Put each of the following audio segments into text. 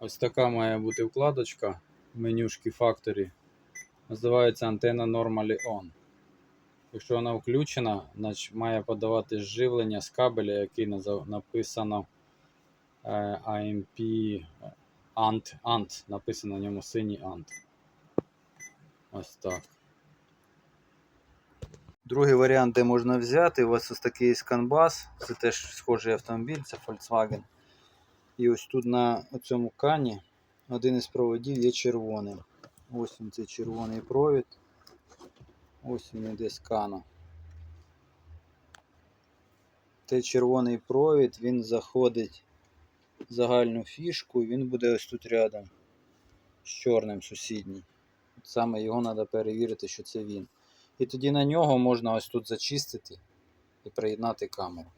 Ось така має бути вкладочка менюшки Factory. Називається антенна Normally On. Якщо вона включена, значить має подавати живлення з кабеля, який написано е, AMP ANT, ANT. Написано на ньому синій ANT. Ось так. Другий варіант, де можна взяти, у вас ось такий сканбас. Це теж схожий автомобіль, це Volkswagen. І ось тут на цьому кані один із проводів є червоним. Ось він цей червоний провід. Ось він іде з кана. Цей червоний провід він заходить в загальну фішку і він буде ось тут рядом з чорним сусідній. Саме його треба перевірити, що це він. І тоді на нього можна ось тут зачистити і приєднати камеру.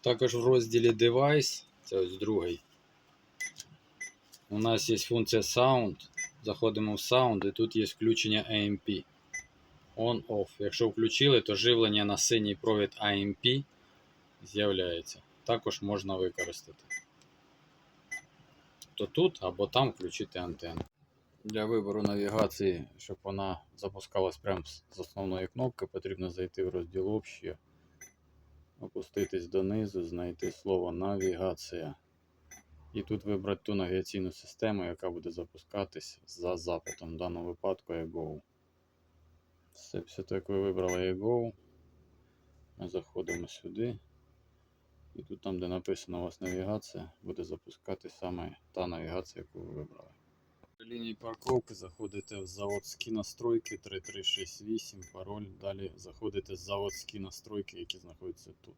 Також в розділі Device, це ось другий. У нас є функція Sound. Заходимо в Sound і тут є включення AMP. On-off. Якщо включили, то живлення на синій провід AMP з'являється. Також можна використати. То тут або там включити антенну. Для вибору навігації, щоб вона запускалась прямо з основної кнопки, потрібно зайти в розділ Общі, опуститись донизу, знайти слово навігація. І тут вибрати ту навігаційну систему, яка буде запускатись за запитом. В даному випадку EGO. Все, після того, як ви вибрали EGO, ми заходимо сюди. І тут, там, де написано у вас навігація, буде запускатись саме та навігація, яку ви вибрали. Лінії парковки заходите в заводські настройки 3368, пароль. Далі заходите в заводські настройки, які знаходяться тут.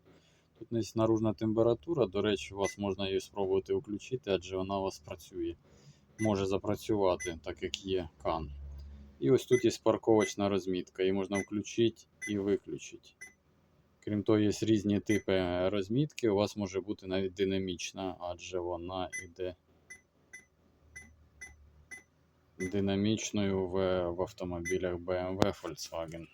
Тут є наружна температура. До речі, у вас можна її спробувати включити, адже вона у вас працює. Може запрацювати, так як є кан. І ось тут є парковочна розмітка. Її можна включити і виключити. Крім того, є різні типи розмітки. У вас може бути навіть динамічна, адже вона йде динамічною в, в автомобілях BMW Volkswagen.